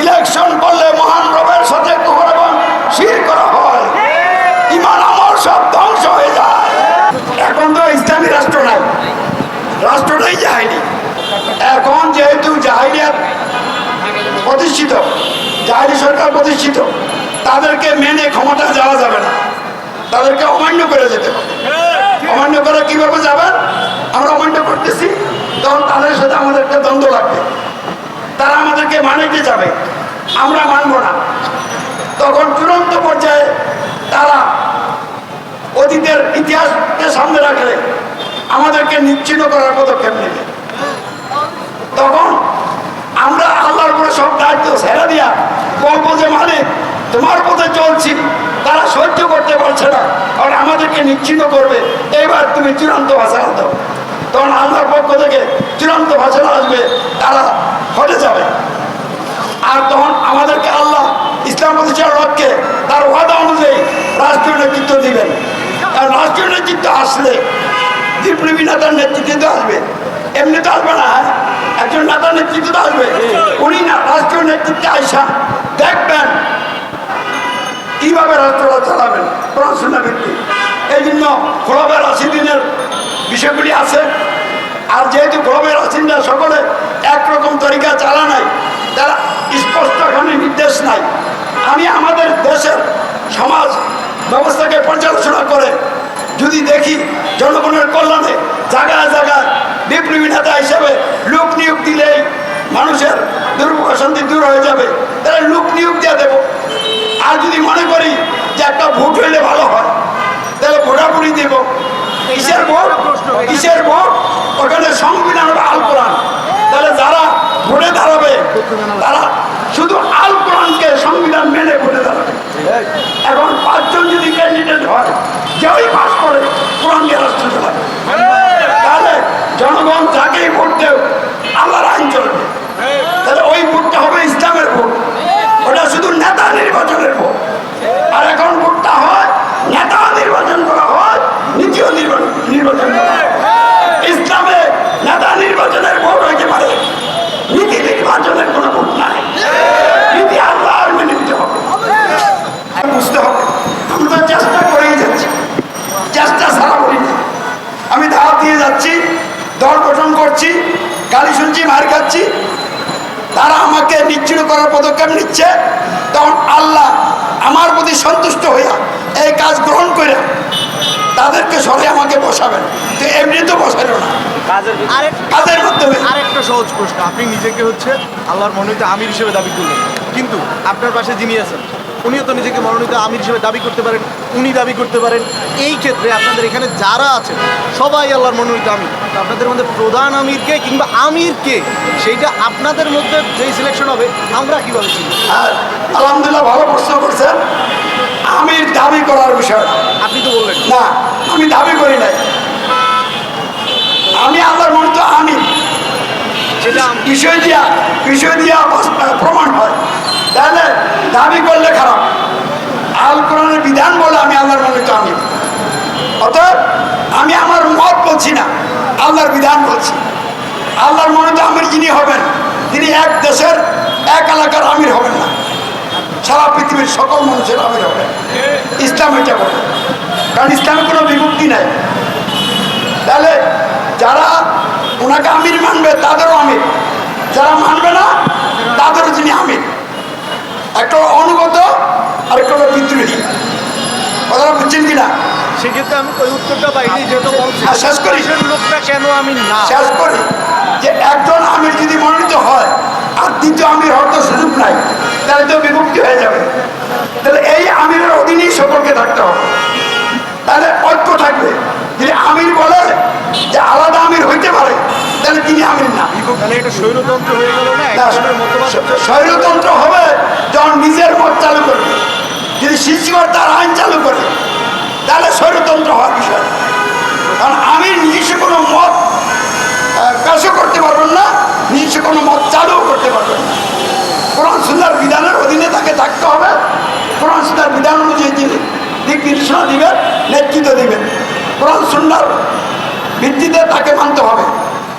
Election করলে মহান রবের সাথে কুহর শির করা হয়। ইমান, আমল সব ধ্বংস হয়ে যায়। এখন তো ইসলামী রাষ্ট্র নাই। রাষ্ট্রটাই যায়নি এখন যেহেতু জাহিলিয়াত প্রতিষ্ঠিত জাহিরি সরকার প্রতিষ্ঠিত, তাদেরকে মেনে ক্ষমতা যাওয়া যাবে না। তাদেরকে অমান্য করে যেতে হবে। অমান্য করে কীভাবে যাবেন আমরা অমান্য করতেছি। তখন তাদের সাথে আমাদের একটা দ্বন্দ্ব লাগবে। আমাদেরকে মানাইতে যাবে। আমরা মানব না। তখন চূড়ান্ত পর্যায়ে তারা অতীতের ইতিহাসকে সামনে রাখলে আমাদেরকে নিশ্চিন্ন করার পদক্ষেপ নেবে। তখন আমরা আল্লাহর উপরে সব দায়িত্ব ছেড়ে দিয়া বলব যে মালিক, তোমার পথে চলছি, তারা সহ্য করতে পারছে না, কারণ আমাদেরকে নিশ্চিন্ন করবে। এবার তুমি চূড়ান্ত ভাষা দাও। তখন আল্লাহর পক্ষ থেকে চূড়ান্ত ভাষা আসবে, তারা হটে যাবে আর তখন আমাদেরকে আল্লাহ ইসলাম তার ওয়াদা অনুযায়ী রাষ্ট্রীয় নেতৃত্ব দিবেন। আর রাষ্ট্রীয় নেতৃত্ব আসলে বিপ্লবী নেতার নেতৃত্বে আসবে। এমনি তো আসবে না হ্যাঁ? একজন নেতার নেতৃত্বে তো আসবে। উনি না রাষ্ট্রীয় নেতৃত্বে আইসা দেখবেন কীভাবে রাষ্ট্রটা চালাবেন, পড়াশোনা ভিত্তিক। এই জন্য খোলাবের আশি দিনের বিষয়গুলি আছে। আর যেহেতু খোলাবের আশিনা সকলে একরকম তরিকা চালা নাই তারা স্পষ্ট এখানে নির্দেশ নাই। আমি আমাদের দেশের সমাজ ব্যবস্থাকে পর্যালোচনা করে যদি দেখি জনগণের কল্যাণে জায়গায় জায়গায় বিপ্লবী নেতা হিসেবে লোক নিয়োগ দিলেই মানুষের দুর্ভোগ অশান্তি দূর হয়ে যাবে, তাহলে লোক নিয়োগ দিয়ে দেবো। আর যদি মনে করি যে একটা ভোট হইলে ভালো হয়, তাহলে ভোটাভুটি দেব। কিসের ভোট? কিসের ভোট? ওখানে সংবিধান আল তাহলে যারা ভোটে দাঁড়াবে। তারা শুধু আল কোরআনকে সংবিধান মেনে ভোটে দাঁড়াবে। এখন পাঁচজন যদি ক্যান্ডিডেট হয় যেই পাস করে কোরআন দিয়ে রাষ্ট্র চালাবে তাহলে জনগণ যাকেই ভোট দেব আল্লাহর আইন চলবে তাহলে ওই ভোটটা হবে ইসলামের ভোট ওটা শুধু নেতা নির্বাচনের ভোট আর এখন ভোটটা হয় নেতা নির্বাচন করা হয় নীতিও নির্বাচন নির্বাচন করা হয় ইসলামে নেতা নির্বাচনের ভোট হইতে পারে নীতি নির্বাচনের কোনো ভোট নাই নীতি আল্লাহর মেনে নিতে হবে বুঝতে হবে আমরা তো চেষ্টা করেই যাচ্ছি চেষ্টা সারা করিনি আমি দাওয়াত দিয়ে যাচ্ছি দল গঠন করছি গালি শুনছি মার খাচ্ছি তারা আমাকে নিচ্ছিন্ন করার পদক্ষেপ নিচ্ছে। তখন আল্লাহ আমার প্রতি সন্তুষ্ট হইয়া এই কাজ গ্রহণ করে তাদেরকে সরে আমাকে বসাবেন। তো এমনি তো বসাইল না। কাজের আরেক কাজের মাধ্যমে। আরেকটা সহজ প্রশ্ন। আপনি নিজেকে হচ্ছে আল্লাহর মনোনীত আমির হিসেবে দাবি করলেন। কিন্তু আপনার পাশে যিনি আছেন উনিও তো নিজেকে মনোনীত আমির হিসেবে দাবি করতে পারেন উনি দাবি করতে পারেন। এই ক্ষেত্রে আপনাদের এখানে যারা আছেন সবাই আল্লাহর মনোনীত আমির। আপনাদের মধ্যে প্রধান আমিরকে কিংবা আমিরকে সেইটা আপনাদের মধ্যে যেই সিলেকশন হবে আমরা কীভাবে চিনি আলহামদুলিল্লাহ ভালো প্রশ্ন করছেন। আমি দাবি করার বিষয় আপনি তো বললেন। না আমি দাবি করি নাই। আমি আল্লাহর মনে তো আমি সেটা বিষয় দিয়া বিষয় দিয়া প্রমাণ হয়। তাহলে দাবি করলে খারাপ। আল কোরআনের বিধান বলে আমি আল্লাহর মনে আমি। অতএব আমি আমার মত বলছি না, আল্লাহর বিধান বলছি। আল্লাহর মনে তো আমির যিনি হবেন, তিনি এক দেশের, এক এলাকার আমির হবেন না। সারা পৃথিবীর সকল মানুষের আমির হবেন। ইসলাম এটা বলে। কারণ ইসলামে কোনো বিভক্তি নাই। তাহলে যারা ওনাকে আমির মানবে, তাদেরও আমির। যারা মানবে না, তাদেরও তিনি আমির। একটা হলো অনুগত আর একটা হলো বিদ্রোহী। কথাটা বুঝছেন কিনা? সেক্ষেত্রে আমি ওই উত্তরটা পাইনি যেহেতু হ্যাঁ, শেষ করি। লোকটা কেন আমি না? শেষ করি। যে একজন আমির যদি মনোনীত হয় আর দ্বিতীয় আমির হওয়ার তো সুযোগ নাই তাহলে তো বিভক্তি হয়ে যাবে। তাহলে এই আমিরের অধীনেই সকলকে থাকতে হবে। তাহলে ঐক্য থাকবে। যদি আমির বলে যে আলাদা আমির হইতে পারে তাহলে তিনি আমির না। তাহলে এটা সুন্দর বিধানের অধীনে তাকে থাকতে হবে। কোরআন সুন্দর বিধান অনুযায়ী তিনি দিক নির্দেশনা দিবেন, নেতৃত্ব দিবেন। কোরআন সুন্দর ভিত্তিতে তাকে মানতে হবে।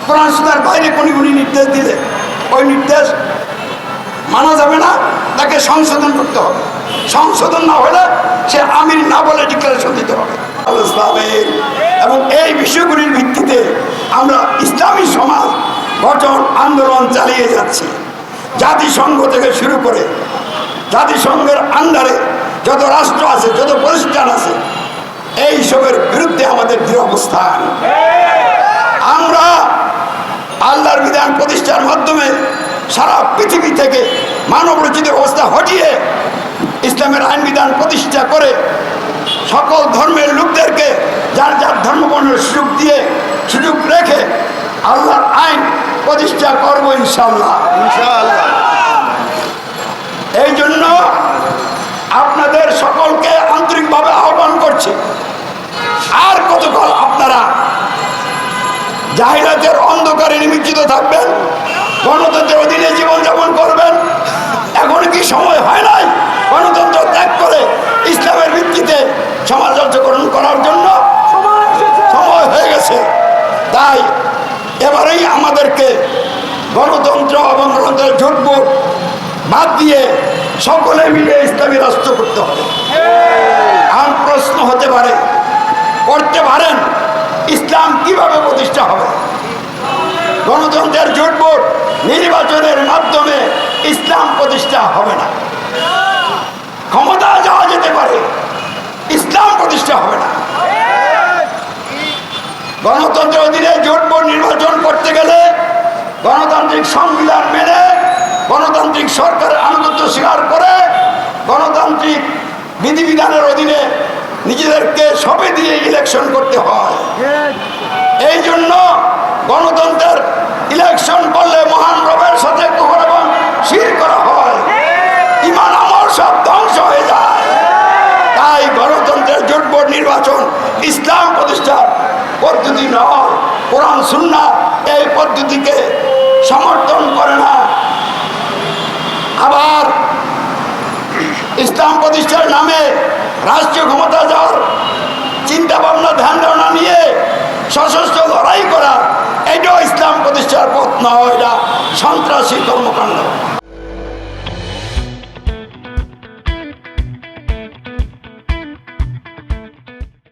কোরআন সুন্দর বাইরে কোনি কোনি নির্দেশ দিলে ওই নির্দেশ মানা যাবে না, তাকে সংশোধন করতে হবে। সংশোধন না হলে সে আমির না বলে ডিক্লারেশন দিতে হবে। এবং এই বিষয়গুলির ভিত্তিতে আমরা ইসলামী সমাজ গঠন, আন্দোলন চালিয়ে যাচ্ছি। জাতিসংঘ থেকে শুরু করে জাতিসংঘের আন্ডারে যত রাষ্ট্র আছে, যত প্রতিষ্ঠান আছে, এই সবের বিরুদ্ধে আমাদের দৃঢ় অবস্থান। আমরা আল্লাহর বিধান প্রতিষ্ঠার মাধ্যমে সারা পৃথিবী থেকে মানব রচিত অবস্থা হটিয়ে ইসলামের আইন বিধান প্রতিষ্ঠা করে সকল ধর্মের লোকদেরকে যার যার ধর্মবর্ণের সুযোগ দিয়ে সুযোগ রেখে আল্লাহর আইন প্রতিষ্ঠা করব ইনশাল্লাহ ইনশাল্লাহ এই জন্য আপনাদের সকলকে আন্তরিকভাবে আহ্বান করছি। আর কতকাল আপনারা জাহিরাতের অন্ধকারে নিমিজ্জিত থাকবেন? গণতন্ত্র এবং গণতন্ত্রের জোটবোট বাদ দিয়ে সকলে মিলে ইসলামী রাষ্ট্র করতে হবে। আর প্রশ্ন হতে পারে, করতে পারেন, ইসলাম কীভাবে প্রতিষ্ঠা হবে? গণতন্ত্রের জোটবোট নির্বাচনের মাধ্যমে ইসলাম প্রতিষ্ঠা হবে না। ক্ষমতা যাওয়া যেতে পারে, ইসলাম প্রতিষ্ঠা হবে না। গণতন্ত্রের অধীনে জোট বোর্ড নির্বাচন করতে গেলে গণতান্ত্রিক সংবিধান মেনে গণতান্ত্রিক সরকারের আনুগত্য স্বীকার করে গণতান্ত্রিক বিধিবিধানের অধীনে নিজেদেরকে সবে দিয়ে ইলেকশন করতে হয়। এই জন্য গণতন্ত্রের ইলেকশন করলে মহান রবের সাথে এবং শির করা হয়। ইমান আমল সব ধ্বংস হয়ে যায়। তাই গণতন্ত্রের জোট বোর্ড নির্বাচন ইসলাম প্রতিষ্ঠার পদ্ধতি নয়, কোরআন সুন্না এই পদ্ধতিকে সমর্থন করে না। আবার ইসলাম প্রতিষ্ঠার নামে রাষ্ট্রীয় ক্ষমতা যাওয়ার চিন্তা ভাবনা ধ্যান ধারণা নিয়ে সশস্ত্র লড়াই করা, এটাও ইসলাম প্রতিষ্ঠার পথ নয়, এটা সন্ত্রাসী কর্মকাণ্ড।